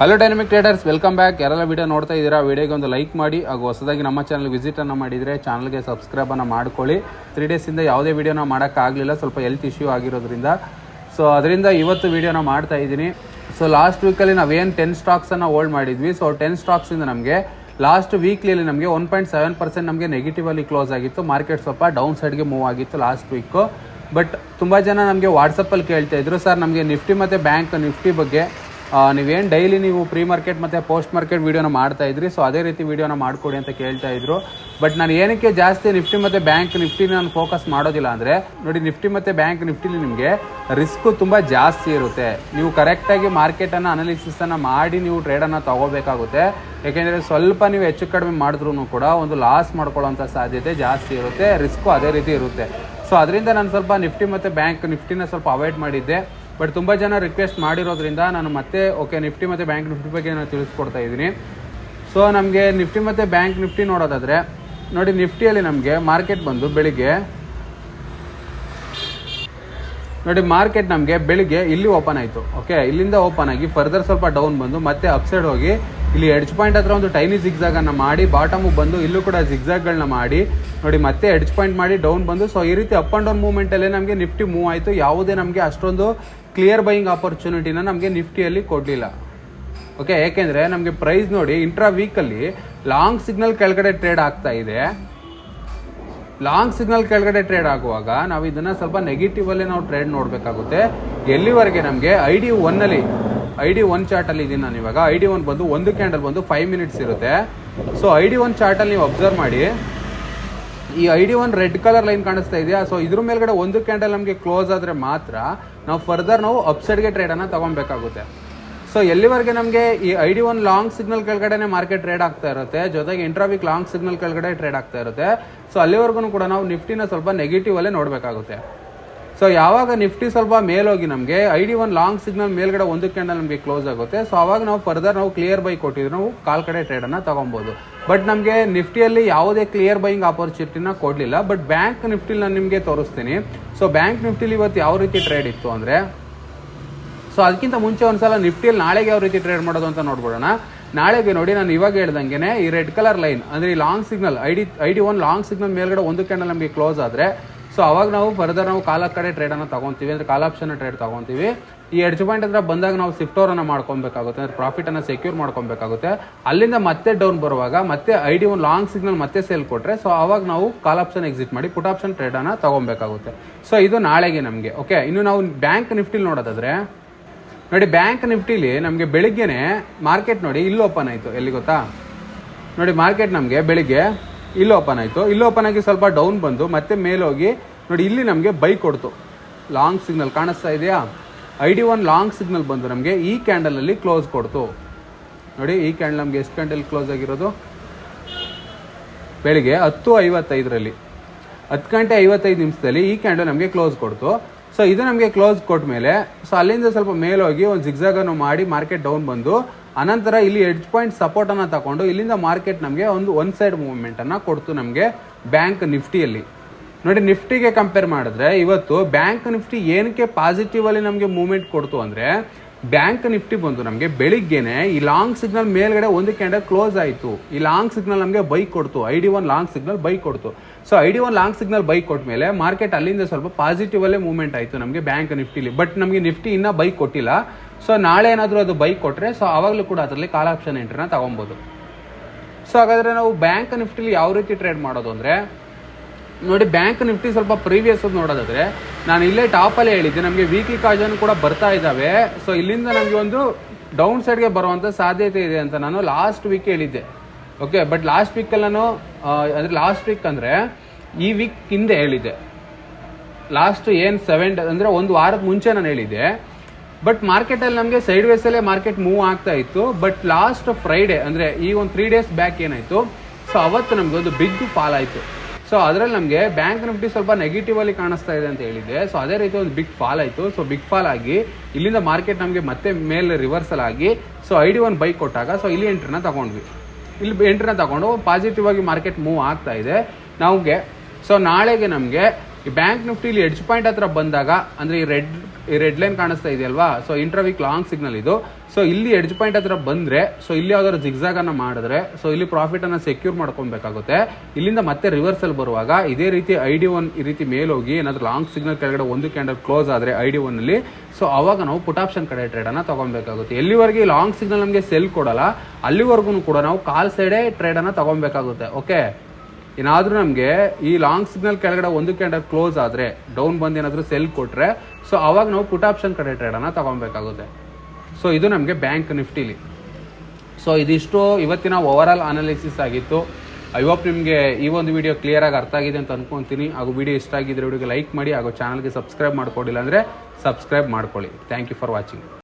Hello dynamic traders welcome back ಯಾರೆಲ್ಲ video ನೋಡ್ತಾ ಇದ್ದೀರಾ ವಿಡಿಯೋಗೆ ಒಂದು ಲೈಕ್ ಮಾಡಿ. ಹಾಗೂ ಹೊಸದಾಗಿ ನಮ್ಮ ಚಾನಲ್ ವಿಸಿಟನ್ನು ಮಾಡಿದರೆ ಚಾನಲ್ಗೆ ಸಬ್ಸ್ಕ್ರೈಬನ್ನು ಮಾಡ್ಕೊಳ್ಳಿ. ತ್ರೀ ಡೇಸಿಂದ ಯಾವುದೇ ವೀಡಿಯೋನ ಮಾಡೋಕ್ಕಾಗಲಿಲ್ಲ ಸ್ವಲ್ಪ ಹೆಲ್ತ್ ಇಶ್ಯೂ ಆಗಿರೋದ್ರಿಂದ. ಸೊ ಅದರಿಂದ ಇವತ್ತು ವಿಡಿಯೋನ ಮಾಡ್ತಾ ಇದ್ದೀನಿ. ಸೊ ಲಾಸ್ಟ್ ವೀಕಲ್ಲಿ ನಾವೇನು ಟೆನ್ ಸ್ಟಾಕ್ಸನ್ನು ಹೋಲ್ಡ್ ಮಾಡಿದ್ವಿ. ಸೊ ಟೆನ್ ಸ್ಟಾಕ್ಸಿಂದ ನಮಗೆ ಲಾಸ್ಟ್ ವೀಕ್ಲಿಯಲ್ಲಿ ನಮಗೆ ಒನ್ ಪಾಯಿಂಟ್ ಸೆವೆನ್ ಪರ್ಸೆಂಟ್ ನಮಗೆ ನೆಗೆಟಿವಲ್ಲಿ ಕ್ಲೋಸ್ ಆಗಿತ್ತು. ಮಾರ್ಕೆಟ್ ಸ್ವಲ್ಪ ಡೌನ್ ಸೈಡ್ಗೆ ಮೂವ್ ಆಗಿತ್ತು ಲಾಸ್ಟ್ ವೀಕು ಬಟ್ ತುಂಬ ಜನ ನಮಗೆ ವಾಟ್ಸಪ್ಪಲ್ಲಿ ಕೇಳ್ತಾಯಿದ್ರು ಸರ್ ನಮಗೆ ನಿಫ್ಟಿ ಮತ್ತು ಬ್ಯಾಂಕ್ ನಿಫ್ಟಿ ಬಗ್ಗೆ ನೀವೇನು ಡೈಲಿ ನೀವು ಪ್ರೀ ಮಾರ್ಕೆಟ್ ಮತ್ತು ಪೋಸ್ಟ್ ಮಾರ್ಕೆಟ್ ವೀಡಿಯೋನ ಮಾಡ್ತಾ ಇದ್ರಿ ಸೊ ಅದೇ ರೀತಿ ವೀಡಿಯೋನ ಮಾಡಿಕೊಡಿ ಅಂತ ಕೇಳ್ತಾ ಇದ್ರು. ಬಟ್ ನಾನು ಏನಕ್ಕೆ ಜಾಸ್ತಿ ನಿಫ್ಟಿ ಮತ್ತು ಬ್ಯಾಂಕ್ ನಿಫ್ಟಿನ ನಾನು ಫೋಕಸ್ ಮಾಡೋದಿಲ್ಲ ಅಂದರೆ, ನೋಡಿ ನಿಫ್ಟಿ ಮತ್ತು ಬ್ಯಾಂಕ್ ನಿಫ್ಟಿಲಿ ನಿಮಗೆ ರಿಸ್ಕು ತುಂಬ ಜಾಸ್ತಿ ಇರುತ್ತೆ. ನೀವು ಕರೆಕ್ಟಾಗಿ ಮಾರ್ಕೆಟನ್ನು ಅನಾಲಿಸಿಸನ್ನು ಮಾಡಿ ನೀವು ಟ್ರೇಡನ್ನು ತಗೋಬೇಕಾಗುತ್ತೆ. ಯಾಕೆಂದರೆ ಸ್ವಲ್ಪ ನೀವು ಹೆಚ್ಚು ಕಡಿಮೆ ಮಾಡಿದ್ರೂ ಕೂಡ ಒಂದು ಲಾಸ್ ಮಾಡ್ಕೊಳ್ಳೋಂಥ ಸಾಧ್ಯತೆ ಜಾಸ್ತಿ ಇರುತ್ತೆ ರಿಸ್ಕು ಅದೇ ರೀತಿ ಇರುತ್ತೆ. ಸೊ ಅದರಿಂದ ನಾನು ಸ್ವಲ್ಪ ನಿಫ್ಟಿ ಮತ್ತು ಬ್ಯಾಂಕ್ ನಿಫ್ಟಿನ ಸ್ವಲ್ಪ ಅವಾಯ್ಡ್ ಮಾಡಿದ್ದೆ. ಬಟ್ ತುಂಬ ಜನ ರಿಕ್ವೆಸ್ಟ್ ಮಾಡಿರೋದ್ರಿಂದ ನಾನು ಮತ್ತೆ ಓಕೆ ನಿಫ್ಟಿ ಮತ್ತು ಬ್ಯಾಂಕ್ ನಿಫ್ಟಿ ಬಗ್ಗೆ ನಾನು ತಿಳಿಸ್ಕೊಡ್ತಾ ಇದ್ದೀನಿ. ಸೊ ನಮಗೆ ನಿಫ್ಟಿ ಮತ್ತು ಬ್ಯಾಂಕ್ ನಿಫ್ಟಿ ನೋಡೋದಾದರೆ, ನೋಡಿ ನಿಫ್ಟಿಯಲ್ಲಿ ನಮಗೆ ಮಾರ್ಕೆಟ್ ಬಂದು ಬೆಳಿಗ್ಗೆ, ನೋಡಿ ಮಾರ್ಕೆಟ್ ನಮಗೆ ಬೆಳಿಗ್ಗೆ ಇಲ್ಲಿ ಓಪನ್ ಆಯಿತು ಓಕೆ ಇಲ್ಲಿಂದ ಓಪನ್ ಆಗಿ ಫರ್ದರ್ ಸ್ವಲ್ಪ ಡೌನ್ ಬಂದು ಮತ್ತೆ ಅಪ್ಸೈಡ್ ಹೋಗಿ ಇಲ್ಲಿ ಎಡ್ಜ್ ಪಾಯಿಂಟ್ ಹತ್ರ ಒಂದು ಟೈನಿ ಜಿಗ್ಜಾಗ್ ಅನ್ನ ಮಾಡಿ ಬಾಟಮು ಬಂದು ಇಲ್ಲೂ ಕೂಡ ಜಿಗ್ಜಾಗ್ಗಳನ್ನ ಮಾಡಿ, ನೋಡಿ ಮತ್ತೆ ಎಡ್ಜ್ ಪಾಯಿಂಟ್ ಮಾಡಿ ಡೌನ್ ಬಂದು ಸೊ ಈ ರೀತಿ ಅಪ್ ಅಂಡ್ ಡೌನ್ ಮೂವ್ಮೆಂಟಲ್ಲೇ ನಮಗೆ ನಿಫ್ಟಿ ಮೂವ್ ಆಯಿತು. ಯಾವುದೇ ನಮಗೆ ಅಷ್ಟೊಂದು ಕ್ಲಿಯರ್ ಬೈಯಿಂಗ್ ಆಪರ್ಚುನಿಟಿನ ನಮಗೆ ನಿಫ್ಟಿಯಲ್ಲಿ ಕೊಡಲಿಲ್ಲ. ಓಕೆ ಏಕೆಂದರೆ ನಮಗೆ ಪ್ರೈಸ್ ನೋಡಿ ಇಂಟ್ರಾ ವೀಕಲ್ಲಿ ಲಾಂಗ್ ಸಿಗ್ನಲ್ ಕೆಳಗಡೆ ಟ್ರೇಡ್ ಆಗ್ತಾ ಇದೆ. ಲಾಂಗ್ ಸಿಗ್ನಲ್ ಕೆಳಗಡೆ ಟ್ರೇಡ್ ಆಗುವಾಗ ನಾವು ಇದನ್ನ ಸ್ವಲ್ಪ ನೆಗೆಟಿವಲ್ಲೇ ನಾವು ಟ್ರೇಡ್ ನೋಡಬೇಕಾಗುತ್ತೆ. ಎಲ್ಲಿವರೆಗೆ ನಮಗೆ? ಐ ಡಿ ಒನ್ನಲ್ಲಿ ಐ ಡಿ ಒನ್ ಚಾರ್ಟಲ್ಲಿ ಇದ್ದೀನಿ ನಾನು ಇವಾಗ. ಐ ಡಿ ಒನ್ ಬಂದು ಒಂದು ಕ್ಯಾಂಡಲ್ ಬಂದು ಫೈವ್ ಮಿನಿಟ್ಸ್ ಇರುತ್ತೆ. ಸೊ ಐ ಡಿ ಒನ್ ಚಾರ್ಟಲ್ಲಿ ನೀವು ಅಬ್ಸರ್ವ್ ಮಾಡಿ. ಈ I D one red colour line ಕಾಣಿಸ್ತಾ ಇದೆಯಾ? ಸೊ ಇದ್ರ ಮೇಲ್ಗಡೆ ಒಂದು ಕ್ಯಾಂಡಲ್ ನಮಗೆ ಕ್ಲೋಸ್ ಆದರೆ ಮಾತ್ರ ನಾವು ಫರ್ದರ್ ನಾವು ಅಪ್ಸೈಡ್ಗೆ ಟ್ರೇಡನ್ನು ತಗೊಬೇಕಾಗುತ್ತೆ. ಸೊ ಎಲ್ಲಿವರೆಗೆ ನಮಗೆ ಈ I D one long signal ಕೆಳಗಡೆ ಮಾರ್ಕೆಟ್ ಟ್ರೇಡ್ ಆಗ್ತಾ ಇರುತ್ತೆ? ಜೊತೆಗೆ ಇಂಟ್ರಾವಿಕ್ ಲಾಂಗ್ ಸಿಗ್ನಲ್ ಕೆಳಗಡೆ ಟ್ರೇಡ್ ಆಗ್ತಾ ಇರುತ್ತೆ. ಸೊ ಅಲ್ಲಿವರೆಗೂ ಕೂಡ ನಾವು ನಿಫ್ಟಿನ ಸ್ವಲ್ಪ ನೆಗೆಟಿವ್ ಅಲ್ಲೇ ನೋಡಬೇಕಾಗುತ್ತೆ. ಸೊ ಯಾವಾಗ ನಿಫ್ಟಿ ಸ್ವಲ್ಪ ಮೇಲೋಗಿ ನಮಗೆ I D one long signal ಮೇಲ್ಗಡೆ ಒಂದು ಕ್ಯಾಂಡಲ್ ನಮಗೆ ಕ್ಲೋಸ್ ಆಗುತ್ತೆ. ಸೊ ಅವಾಗ ನಾವು ಫರ್ದರ್ ನಾವು ಕ್ಲಿಯರ್ ಬೈ ಕೊಟ್ಟಿದ್ರೆ ನಾವು ಕಾಲ್ ಕಡೆ ಟ್ರೇಡನ್ನು ತಗೊಬೋದು. ಬಟ್ ನಮಗೆ ನಿಫ್ಟಿಯಲ್ಲಿ ಯಾವುದೇ ಕ್ಲಿಯರ್ ಬೈಯಿಂಗ್ ಆಪರ್ಚುನಿಟಿನ ಕೊಡಲಿಲ್ಲ. ಬಟ್ ಬ್ಯಾಂಕ್ ನಿಫ್ಟಿಲಿ ನಾನು ನಿಮಗೆ ತೋರಿಸ್ತೀನಿ. ಸೊ ಬ್ಯಾಂಕ್ ನಿಫ್ಟಿಲಿ ಇವತ್ತು ಯಾವ ರೀತಿ ಟ್ರೇಡ್ ಇತ್ತು ಅಂದರೆ ಸೊ ಅದಕ್ಕಿಂತ ಮುಂಚೆ ಒಂದ್ಸಲ ನಿಫ್ಟಿಯಲ್ಲಿ ನಾಳೆಗೆ ಯಾವ ರೀತಿ ಟ್ರೇಡ್ ಮಾಡೋದು ಅಂತ ನೋಡ್ಬಿಡೋಣ. ನಾಳೆಗೆ ನೋಡಿ ನಾನು ಇವಾಗ ಹೇಳ್ದಂಗೆ ಈ ರೆಡ್ ಕಲರ್ ಲೈನ್, ಅಂದ್ರೆ ಈ long signal I D I D one long signal ಮೇಲ್ಗಡೆ ಒಂದು ಕ್ಯಾಂಡಲ್ ನಮಗೆ ಕ್ಲೋಸ್ ಆದರೆ ಸೊ ಅವಾಗ ನಾವು ಫರ್ದರ್ ನಾವು ಕಾಲ ಕಡೆ ಟ್ರೇಡನ್ನು ತಗೊಂತೀವಿ, ಅಂದ್ರೆ ಕಾಲ ಆಪ್ಷನ್ ಟ್ರೇಡ್ ತಗೊಂತೀವಿ. ಈ ಎಡ್ಜ್ ಪಾಯಿಂಟ್ ಹತ್ರ ಬಂದಾಗ ನಾವು ಸಿಫ್ಟೋರನ್ನು ಮಾಡ್ಕೊಬೇಕಾಗುತ್ತೆ, ಅಂದ್ರೆ ಪ್ರಾಫಿಟನ್ನು ಸೆಕ್ಯೂರ್ ಮಾಡ್ಕೊಬೇಕಾಗುತ್ತೆ. ಅಲ್ಲಿಂದ ಮತ್ತೆ ಡೌನ್ ಬರುವಾಗ, ಮತ್ತೆ I D one long signal ಮತ್ತೆ ಸೇಲ್ ಕೊಟ್ಟರೆ ಸೊ ಅವಾಗ ನಾವು ಕಾಲ್ ಆಪ್ಷನ್ ಎಕ್ಸಿಟ್ ಮಾಡಿ ಪುಟ್ ಆಪ್ಷನ್ ಟ್ರೇಡನ್ನು ತಗೊಬೇಕಾಗುತ್ತೆ. ಸೊ ಇದು ನಾಳೆಗೆ ನಮಗೆ ಓಕೆ ಇನ್ನು ನಾವು ಬ್ಯಾಂಕ್ ನಿಫ್ಟಿಲಿ ನೋಡೋದಾದ್ರೆ, ನೋಡಿ ಬ್ಯಾಂಕ್ ನಿಫ್ಟಿಲಿ ನಮಗೆ ಬೆಳಿಗ್ಗೆನೆ ಮಾರ್ಕೆಟ್ ನೋಡಿ ಇಲ್ಲಿ ಓಪನ್ ಆಯಿತು. ಎಲ್ಲಿ ಗೊತ್ತಾ? ನೋಡಿ ಮಾರ್ಕೆಟ್ ನಮಗೆ ಬೆಳಿಗ್ಗೆ ಇಲ್ಲಿ ಓಪನ್ ಆಯಿತು. ಇಲ್ಲಿ ಓಪನ್ ಆಗಿ ಸ್ವಲ್ಪ ಡೌನ್ ಬಂದು ಮತ್ತೆ ಮೇಲೋಗಿ ನೋಡಿ, ಇಲ್ಲಿ ನಮಗೆ ಬೈ ಕೊಡ್ತು. ಲಾಂಗ್ ಸಿಗ್ನಲ್ ಕಾಣಿಸ್ತಾ ಇದೆಯಾ? I D one long signal ಬಂದು ನಮಗೆ ಈ ಕ್ಯಾಂಡಲಲ್ಲಿ ಕ್ಲೋಸ್ ಕೊಡ್ತು. ನೋಡಿ, ಈ ಕ್ಯಾಂಡಲ್ ನಮಗೆ ಎಷ್ಟು ಕ್ಯಾಂಡಲ್ ಕ್ಲೋಸ್ ಆಗಿರೋದು? ಬೆಳಿಗ್ಗೆ ಹತ್ತು ಐವತ್ತೈದರಲ್ಲಿ. ಹತ್ತು ಗಂಟೆ ಐವತ್ತೈದು ನಿಮಿಷದಲ್ಲಿ ಈ ಕ್ಯಾಂಡಲ್ ನಮಗೆ ಕ್ಲೋಸ್ ಕೊಡ್ತು. ಸೊ ಇದು ನಮಗೆ ಕ್ಲೋಸ್ ಕೊಟ್ಟ ಮೇಲೆ ಸೊ ಅಲ್ಲಿಂದ ಸ್ವಲ್ಪ ಮೇಲೋಗಿ ಒಂದು ಜಿಗ್ಜಾಗನ್ನು ಮಾಡಿ ಮಾರ್ಕೆಟ್ ಡೌನ್ ಬಂದು, ಅನಂತರ ಇಲ್ಲಿ ಎಡ್ಜ್ ಪಾಯಿಂಟ್ ಸಪೋರ್ಟನ್ನು ತಗೊಂಡು ಇಲ್ಲಿಂದ ಮಾರ್ಕೆಟ್ ನಮಗೆ ಒಂದು ಒನ್ ಸೈಡ್ ಮೂವ್ಮೆಂಟನ್ನು ಕೊಡ್ತು ನಮಗೆ ಬ್ಯಾಂಕ್ ನಿಫ್ಟಿಯಲ್ಲಿ. ನೋಡಿ, ನಿಫ್ಟಿಗೆ ಕಂಪೇರ್ ಮಾಡಿದ್ರೆ ಇವತ್ತು ಬ್ಯಾಂಕ್ ನಿಫ್ಟಿ ಏನಕ್ಕೆ ಪಾಸಿಟಿವ್ ಅಲ್ಲಿ ನಮಗೆ ಮೂವ್ಮೆಂಟ್ ಕೊಡ್ತು ಅಂದ್ರೆ, ಬ್ಯಾಂಕ್ ನಿಫ್ಟಿ ಬಂದು ನಮಗೆ ಬೆಳಿಗ್ಗೆನೆ ಈ ಲಾಂಗ್ ಸಿಗ್ನಲ್ ಮೇಲ್ಗಡೆ ಒಂದು ಕ್ಯಾಂಡಲ್ ಕ್ಲೋಸ್ ಆಯಿತು. ಈ ಲಾಂಗ್ ಸಿಗ್ನಲ್ ನಮಗೆ ಬೈ ಕೊಡ್ತು. I D one long signal buy ಕೊಡ್ತು. So I D one long signal buy ಕೊಟ್ಟ ಮೇಲೆ ಮಾರ್ಕೆಟ್ ಅಲ್ಲಿಂದ ಸ್ವಲ್ಪ ಪಾಸಿಟಿವ್ ಅಲ್ಲೇ ಮೂವ್ಮೆಂಟ್ ಆಯಿತು ನಮಗೆ ಬ್ಯಾಂಕ್ ನಿಫ್ಟಿಲಿ. ಬಟ್ ನಮಗೆ ನಿಫ್ಟಿ ಇನ್ನೂ ಬೈ ಕೊಟ್ಟಿಲ್ಲ. ಸೊ ನಾಳೆ ಏನಾದರೂ ಅದು ಬೈ ಕೊಟ್ಟರೆ ಸೊ ಆವಾಗಲೂ ಕೂಡ ಅದರಲ್ಲಿ ಕಾಲ್ ಆಪ್ಷನ್ ಎಂಟ್ರಿನ ತಗೊಬೋದು. ಸೊ ಹಾಗಾದರೆ ನಾವು ಬ್ಯಾಂಕ್ ನಿಫ್ಟಿಲಿ ಯಾವ ರೀತಿ ಟ್ರೇಡ್ ಮಾಡೋದು ಅಂದರೆ ನೋಡಿ ಬ್ಯಾಂಕ್ ನಿಫ್ಟಿ ಸ್ವಲ್ಪ ಪ್ರೀವಿಯಸ್ ನೋಡೋದಾದ್ರೆ, ನಾನು ಇಲ್ಲೇ ಟಾಪಲ್ಲೇ ಹೇಳಿದ್ದೆ. ನಮಗೆ ವೀಕ್ಲಿ ಕಾಜನ್ ಕೂಡ ಬರ್ತಾ ಇದ್ದಾವೆ ಸೊ ಇಲ್ಲಿಂದ ನಮಗೆ ಒಂದು ಡೌನ್ ಸೈಡ್ಗೆ ಬರುವಂಥ ಸಾಧ್ಯತೆ ಇದೆ ಅಂತ ನಾನು ಲಾಸ್ಟ್ ವೀಕ್ ಹೇಳಿದ್ದೆ. ಓಕೆ ಬಟ್ ಲಾಸ್ಟ್ ವೀಕಲ್ಲಿ ನಾನು ಅಂದರೆ ಲಾಸ್ಟ್ ವೀಕ್ ಅಂದರೆ, ಈ ವೀಕ್ ಹಿಂದೆ ಹೇಳಿದ್ದೆ. ಲಾಸ್ಟ್ ಏನು ಸೆವೆನ್ ಅಂದರೆ ಒಂದು ವಾರದ ಮುಂಚೆ ನಾನು ಹೇಳಿದ್ದೆ. ಬಟ್ ಮಾರ್ಕೆಟಲ್ಲಿ ನಮಗೆ ಸೈಡ್ ವೇಸಲ್ಲೇ ಮಾರ್ಕೆಟ್ ಮೂವ್ ಆಗ್ತಾ ಇತ್ತು. ಬಟ್ ಲಾಸ್ಟ್ ಫ್ರೈಡೆ ಅಂದರೆ ಈ ಒಂದು ತ್ರೀ ಡೇಸ್ ಬ್ಯಾಕ್ ಏನಾಯಿತು? ಸೊ ಅವತ್ತು ನಮಗೆ ಒಂದು ಬಿಗ್ ಫಾಲ್ ಆಯಿತು. ಸೊ ಅದರಲ್ಲಿ ನಮಗೆ ಬ್ಯಾಂಕ್ ನಿಫ್ಟಿ ಸ್ವಲ್ಪ ನೆಗೆಟಿವ್ ಅಲ್ಲಿ ಕಾಣಿಸ್ತಾ ಇದೆ ಅಂತ ಹೇಳಿದೆ ಸೊ ಅದೇ ರೀತಿ ಒಂದು ಬಿಗ್ ಫಾಲ್ ಆಯಿತು. ಸೊ ಬಿಗ್ ಫಾಲ್ ಆಗಿ ಇಲ್ಲಿಂದ ಮಾರ್ಕೆಟ್ ನಮಗೆ ಮತ್ತೆ ಮೇಲೆ ರಿವರ್ಸಲ್ ಆಗಿ so I D one buy ಕೊಟ್ಟಾಗ ಸೊ ಇಲ್ಲಿ ಎಂಟ್ರಿನ ತಗೊಂಡ್ವಿ. ಇಲ್ಲಿ ಎಂಟ್ರಿನ ತಗೊಂಡು ಪಾಸಿಟಿವ್ ಆಗಿ ಮಾರ್ಕೆಟ್ ಮೂವ್ ಆಗ್ತಾ ಇದೆ. ನಮಗೆ ಸೊ ನಾಳೆಗೆ ನಮಗೆ ಈ ಬ್ಯಾಂಕ್ ನಿಫ್ಟಿಲಿ ಎಡ್ಜ್ ಪಾಯಿಂಟ್ ಹತ್ರ ಬಂದಾಗ, ಅಂದ್ರೆ ಈ ರೆಡ್ ಈ ರೆಡ್ ಲೈನ್ ಕಾಣಿಸ್ತಾ ಇದೆಯಲ್ವಾ? ಸೊ ಇಂಟ್ರವೀಕ್ ಲಾಂಗ್ ಸಿಗ್ನಲ್ ಇದು. ಸೊ ಇಲ್ಲಿ ಎಡ್ಜ್ ಪಾಯಿಂಟ್ ಹತ್ರ ಬಂದ್ರೆ ಸೊ ಇಲ್ಲಿ ಯಾವ್ದಾದ್ರು ಜಿಗ್ಸಾಗನ್ನು ಅನ್ನ ಮಾಡಿದ್ರೆ ಸೊ ಇಲ್ಲಿ ಪ್ರಾಫಿಟ್ ಅನ್ನ ಸೆಕ್ಯೂರ್ ಮಾಡ್ಕೊಬೇಕಾಗುತ್ತೆ ಇಲ್ಲಿಂದ ಮತ್ತೆ ರಿವರ್ಸಲ್ ಬರುವಾಗ, ಇದೇ ರೀತಿ ಐ ಡಿ ಒನ್ ಈ ರೀತಿ ಮೇಲೋಗಿ, ಏನಾದ್ರು ಲಾಂಗ್ ಸಿಗ್ನಲ್ ಕೆಳಗಡೆ ಒಂದು ಕ್ಯಾಂಡಲ್ ಕ್ಲೋಸ್ ಆದ್ರೆ ಐ ಡಿ ಒನ್ನಲ್ಲಿ ಸೊ ಅವಾಗ ನಾವು ಪುಟ್ ಆಪ್ಷನ್ ಕಡೆ ಟ್ರೇಡ್ ಅನ್ನ ತಗೊಬೇಕಾಗುತ್ತೆ ಎಲ್ಲಿವರೆಗೆ ಲಾಂಗ್ ಸಿಗ್ನಲ್ ನಮಗೆ ಸೆಲ್ ಕೊಡಲ್ಲ, ಅಲ್ಲಿವರೆಗೂ ಕೂಡ ನಾವು ಕಾಲ್ ಸೈಡೇ ಟ್ರೇಡ್ ಅನ್ನ ತಗೊಬೇಕಾಗುತ್ತೆ ಓಕೆ ಏನಾದ್ರೂ ನಮಗೆ ಈ ಲಾಂಗ್ ಸಿಗ್ನಲ್ ಕೆಳಗಡೆ ಒಂದು ಕ್ಯಾಂಡಲ್ ಕ್ಲೋಸ್ ಆದ್ರೆ ಡೌನ್ ಬಂದು ಏನಾದರೂ ಸೆಲ್ ಕೊಟ್ರೆ ಸೊ ಅವಾಗ ನಾವು ಪುಟ್ ಆಪ್ಷನ್ ಕಡೆ ಟ್ರೇಡ್ ಅನ್ನ ತಗೊಬೇಕಾಗುತ್ತೆ. ಸೊ ಇದು ನಮಗೆ ಬ್ಯಾಂಕ್ ನಿಫ್ಟಿಲಿ. ಸೊ ಇದಿಷ್ಟು ಇವತ್ತಿನ ಓವರ್ ಆಲ್ ಅನಾಲಿಸಿಸ್ ಆಗಿತ್ತು. ಐ ಹೋಪ್ ನಿಮಗೆ ಈ ಒಂದು ವಿಡಿಯೋ ಕ್ಲಿಯರ್ ಆಗಿ ಅರ್ಥ ಆಗಿದೆ ಅಂತ ಅನ್ಕೊಂತೀನಿ. ಹಾಗೂ ವಿಡಿಯೋ ಇಷ್ಟ ಆಗಿದ್ರೆ ವಿಡಿಯೋಗೆ ಲೈಕ್ ಮಾಡಿ ಹಾಗೂ ಚಾನಲ್ಗೆ ಸಬ್ಸ್ಕ್ರೈಬ್ ಮಾಡ್ಕೊಂಡಿಲ್ಲ ಅಂದರೆ ಸಬ್ಸ್ಕ್ರೈಬ್ ಮಾಡ್ಕೊಳ್ಳಿ. Thank you for watching